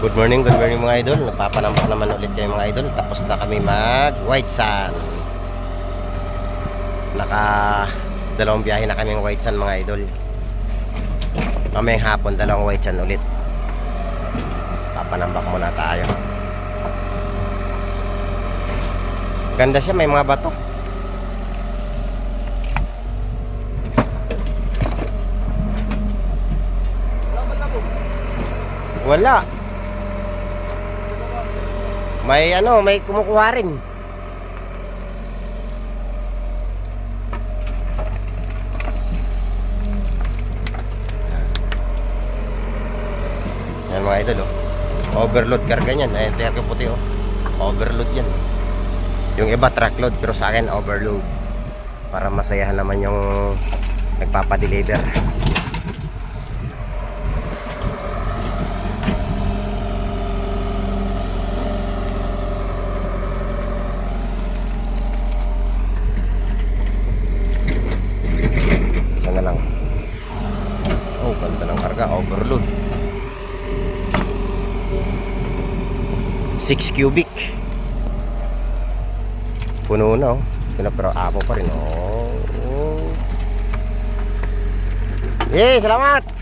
Good morning, good morning mga idol. Nagpapanampak naman ulit kayo mga idol. Tapos na kami mag white sand. Naka dalawang biyahe na kami ng white sand mga idol. Mamayang hapon, dalawang white sand ulit. Papanambak muna tayo. Ganda siya, may mga bato. Wala. May ano, may kumukuha rin. Yan mga idol oh. Overload karga niyan. Ayan, tiyak yung puti oh. Overload yan. Yung iba truckload pero sa akin overload. Para masayahan naman yung nagpapadeliver. Isa na lang. Ganda ng karga. Overload. 6 cubic. Puno na oh. Na, pero apo pa rin oh. oh. Eh, salamat!